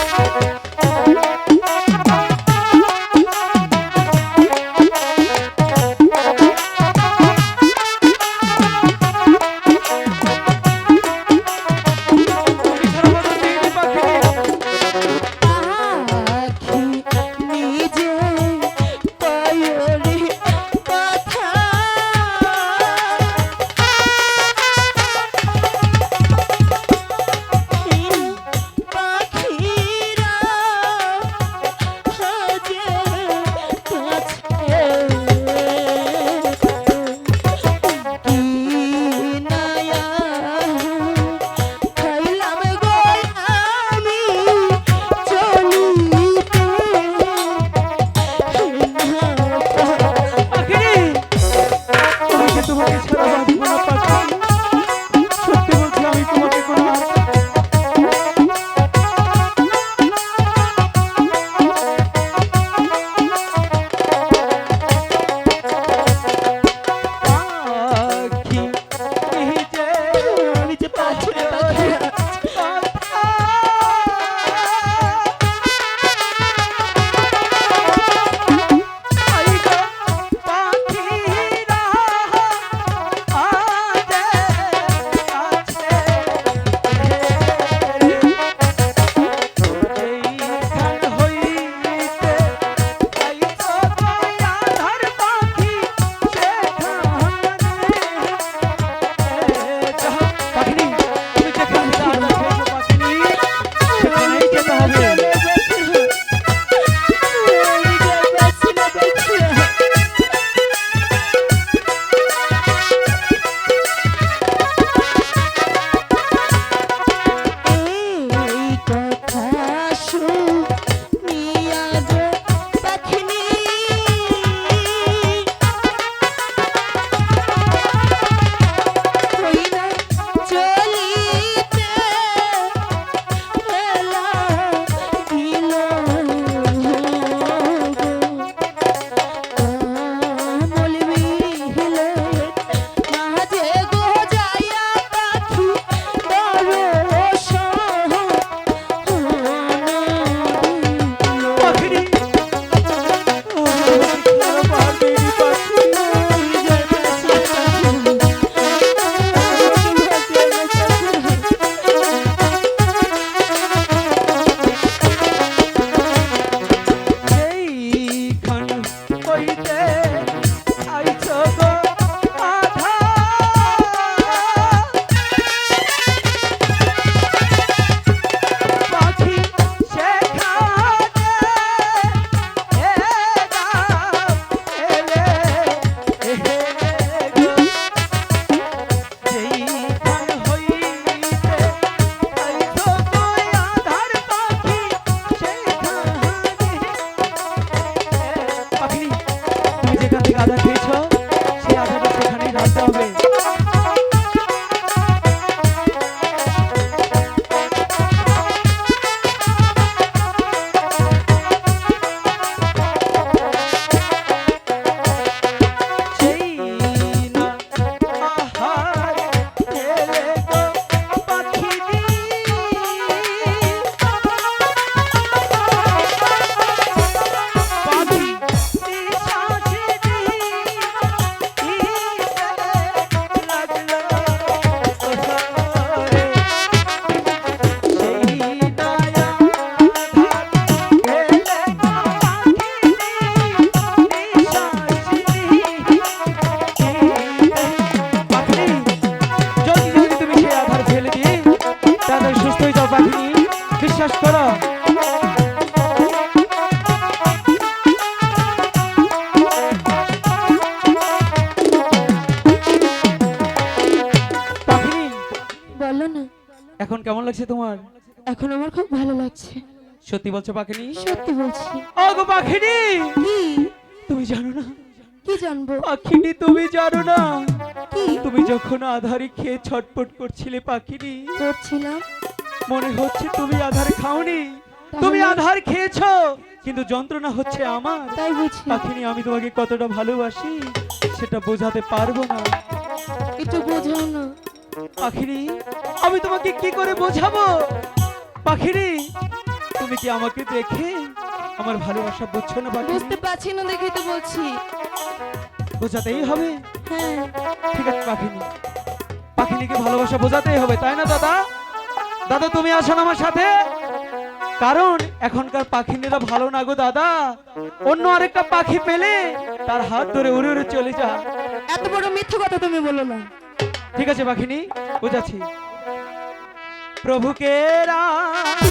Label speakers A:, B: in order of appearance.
A: Thank you. বিশ্বাস করো।
B: বলো না।
A: এখন কেমন লাগছে তোমার?
B: এখন আমার খুব ভালো লাগছে।
A: সত্যি বলছো পাখিনি?
B: সত্যি বলছি।
A: ওগো পাখিনি! তুমি জানো না।
B: কি জানব?
A: পাখিনি তুমি জানো না।
B: কি?
A: তুমি যখন আধারে খেয়ে ছটপট করছিলে পাখিনি।
B: করছিলাম।
A: মনে হচ্ছে তুমি আধার খাওনি। তুমি আধার খেয়েছো কিন্তু যন্ত্রণা হচ্ছে আমার।
B: তাই বুঝি।
A: পাখিনি আমি তোমাকে কতটা ভালোবাসি সেটা বোঝাতে পারব না।
B: একটু বোঝাও না।
A: পাখিনি আমি তোমাকে কি করে বোঝাবো? পাখিনি তুমি কি আমাকে দেখে আমার ভালোবাসা বুঝছ না পাখি
B: বুঝতে পারছি না দেখেই তো বলছি।
A: বোঝাতেই হবে।
B: হ্যাঁ।
A: ঠিক আছে পাখিনি। পাখিনিকে ভালোবাসা বোঝাতেই হবে তাই না দাদা? দাদা তুমি আসো আমার সাথে। কারণ এখনকার পাখিনীরা ভালো না গো দাদা। অন্য আরেকটা পাখি পেলে তার হাত ধরে উড়ে উড়ে চলে যা।
B: এত বড় মিথ্যে কথা তুমি বলো না।
A: ঠিক আছে পাখিনি বুঝাচ্ছি। প্রভুকে রা